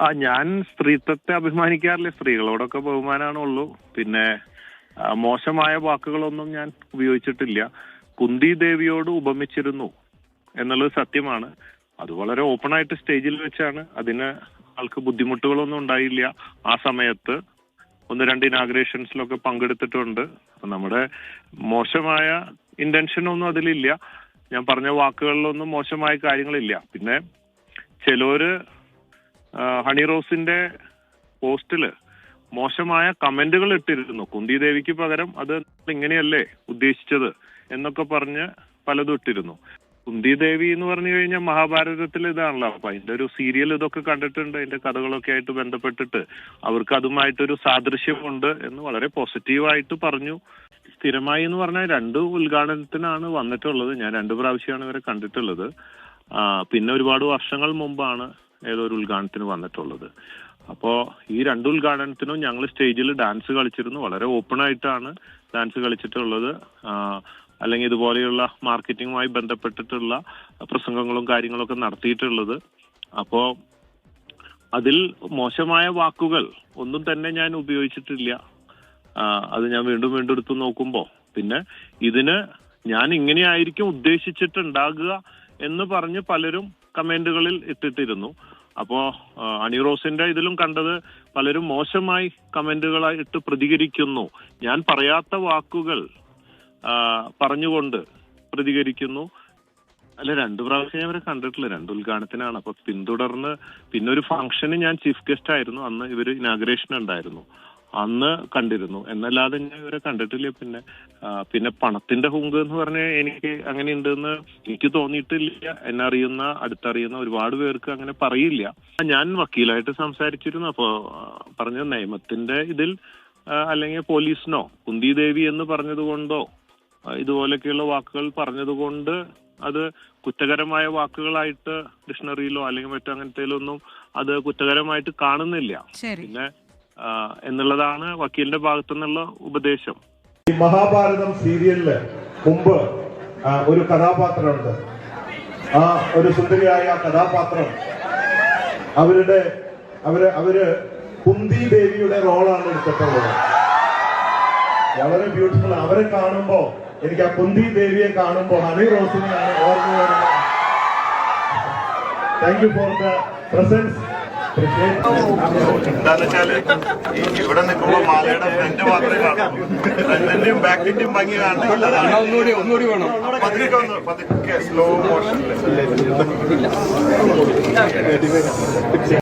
ആ ഞാൻ സ്ത്രീത്വത്തെ അഭിമാനിക്കാറില്ല. സ്ത്രീകളോടൊക്കെ ബഹുമാനമാണുള്ളൂ പിന്നെ മോശമായ വാക്കുകളൊന്നും ഞാൻ ഉപയോഗിച്ചിട്ടില്ല. കുന്തി ദേവിയോട് ഉപമിച്ചിരുന്നു എന്നുള്ളത് സത്യമാണ്. അത് വളരെ ഓപ്പൺ ആയിട്ട് സ്റ്റേജിൽ വെച്ചാണ്. അതിന് ആൾക്ക് ബുദ്ധിമുട്ടുകളൊന്നും ഉണ്ടായില്ല ആ സമയത്ത്. ഒന്ന് രണ്ട് ഇനാഗ്രേഷൻസിലൊക്കെ പങ്കെടുത്തിട്ടുണ്ട്. നമ്മുടെ മോശമായ ഇന്റൻഷൻ ഒന്നും അതിലില്ല. ഞാൻ പറഞ്ഞ വാക്കുകളിലൊന്നും മോശമായ കാര്യങ്ങളില്ല. പിന്നെ ചിലര് ആ, ഹണി റോസിന്റെ പോസ്റ്റിൽ മോശമായ കമന്റുകൾ ഇട്ടിരുന്നു. കുന്തി ദേവിക്ക് പകരം അത് ഇങ്ങനെയല്ലേ ഉദ്ദേശിച്ചത് എന്നൊക്കെ പറഞ്ഞ് പലതും ഇട്ടിരുന്നു. കുന്തി ദേവി എന്ന് പറഞ്ഞു കഴിഞ്ഞാൽ മഹാഭാരതത്തിൽ ഇതാണല്ലോ. അപ്പൊ അതിന്റെ ഒരു സീരിയൽ ഇതൊക്കെ കണ്ടിട്ടുണ്ട്. അതിന്റെ കഥകളൊക്കെ ആയിട്ട് ബന്ധപ്പെട്ടിട്ട് അവർക്ക് അതുമായിട്ടൊരു സാദൃശ്യമുണ്ട് എന്ന് വളരെ പോസിറ്റീവായിട്ട് പറഞ്ഞു. സ്ഥിരമായി എന്ന് പറഞ്ഞാൽ രണ്ട് ഉദ്ഘാടനത്തിനാണ് വന്നിട്ടുള്ളത്. ഞാൻ രണ്ട് പ്രാവശ്യമാണ് ഇവരെ കണ്ടിട്ടുള്ളത്. പിന്നെ ഒരുപാട് വർഷങ്ങൾ മുമ്പാണ് ഏതോ ഒരു ഉദ്ഘാടനത്തിന് വന്നിട്ടുള്ളത്. അപ്പോൾ ഈ രണ്ട് ഉദ്ഘാടനത്തിനും ഞങ്ങൾ സ്റ്റേജിൽ ഡാൻസ് കളിച്ചിരുന്നു. വളരെ ഓപ്പൺ ആയിട്ടാണ് ഡാൻസ് കളിച്ചിട്ടുള്ളത്. അല്ലെങ്കിൽ ഇതുപോലെയുള്ള മാർക്കറ്റിംഗുമായി ബന്ധപ്പെട്ടിട്ടുള്ള പ്രസംഗങ്ങളും കാര്യങ്ങളൊക്കെ നടത്തിയിട്ടുള്ളത്. അപ്പോൾ അതിൽ മോശമായ വാക്കുകൾ ഒന്നും തന്നെ ഞാൻ ഉപയോഗിച്ചിട്ടില്ല. അത് ഞാൻ വീണ്ടും വീണ്ടും എടുത്തു നോക്കുമ്പോൾ പിന്നെ ഇതിന് ഞാൻ ഇങ്ങനെയായിരിക്കും ഉദ്ദേശിച്ചിട്ടുണ്ടാകുക എന്ന് പറഞ്ഞ് പലരും കമന്റുകളിൽ ഇട്ടിട്ടിരുന്നു. അപ്പോ അണിറോസിന്റെ ഇതിലും കണ്ടത് പലരും മോശമായി കമന്റുകളായിട്ട് പ്രതികരിക്കുന്നു. ഞാൻ പറയാത്ത വാക്കുകൾ പറഞ്ഞുകൊണ്ട് പ്രതികരിക്കുന്നു. അല്ല രണ്ടു പ്രാവശ്യം ഞാൻ ഇവരെ കണ്ടിട്ടില്ല. രണ്ട് ഉദ്ഘാടനത്തിനാണ്. അപ്പൊ പിന്തുടർന്ന് പിന്നെ ഒരു ഫംഗ്ഷന് ഞാൻ ചീഫ് ഗസ്റ്റ് ആയിരുന്നു അന്ന് ഇവർ ഇനാഗ്രേഷൻ ഉണ്ടായിരുന്നു അന്ന് കണ്ടിരുന്നു. എന്നല്ലാതെ ഞാൻ ഇവരെ കണ്ടിട്ടില്ല. പിന്നെ പിന്നെ പണത്തിന്റെ ഹുങ്ക് എന്ന് പറഞ്ഞാൽ എനിക്ക് അങ്ങനെ ഉണ്ടെന്ന് എനിക്ക് തോന്നിയിട്ടില്ല. എന്നറിയുന്ന അടുത്തറിയുന്ന ഒരുപാട് പേർക്ക് അങ്ങനെ പറയില്ല. ഞാൻ വക്കീലായിട്ട് സംസാരിച്ചിരുന്നു. അപ്പോ പറഞ്ഞ നിയമത്തിന്റെ ഇതിൽ അല്ലെങ്കിൽ പോലീസിനോ കുന്തി ദേവി എന്ന് പറഞ്ഞതുകൊണ്ടോ ഇതുപോലൊക്കെയുള്ള വാക്കുകൾ പറഞ്ഞതുകൊണ്ട് അത് കുറ്റകരമായ വാക്കുകളായിട്ട് ഡിക്ഷണറിയിലോ അല്ലെങ്കിൽ മറ്റോ അങ്ങനത്തേലൊന്നും അത് കുറ്റകരമായിട്ട് കാണുന്നില്ല. പിന്നെ എന്നുള്ളതാണ് വക്കീലിന്റെ ഭാഗത്തു നിന്നുള്ള ഉപദേശം. ഈ മഹാഭാരതം സീരിയലിൽ മുമ്പ് ഒരു കഥാപാത്രമുണ്ട്. ആ ഒരു സുന്ദരിയായ കഥാപാത്രം. അവരുടെ അവർ അവർ കുന്തി ദേവിയുടെ റോളാണ് എടുത്തിട്ടുള്ളത്. വളരെ ബ്യൂട്ടിഫുൾ അവരെ കാണുമ്പോ എനിക്ക് ആ കുന്തി ദേവിയെ കാണുമ്പോ ഹണി റോസിനെയാണ് ഓർമ്മ വരുന്നത്. Thank you for the presence എന്താന്ന് വെച്ചാൽ ഇവിടെ നിൽക്കുമ്പോ മാലയുടെ ഫ്രണ്ട് മാത്രമേ കാണൂ. ഫ്രണ്ടിന്റെയും ബാക്കിന്റെയും ഭംഗി കാണണമെങ്കിൽ അതാണ് ഒന്നുകൂടി ഒന്നുകൂടി വേണം. പതുക്കെ ഒന്ന് പതുക്കെ സ്ലോ മോഷനിൽ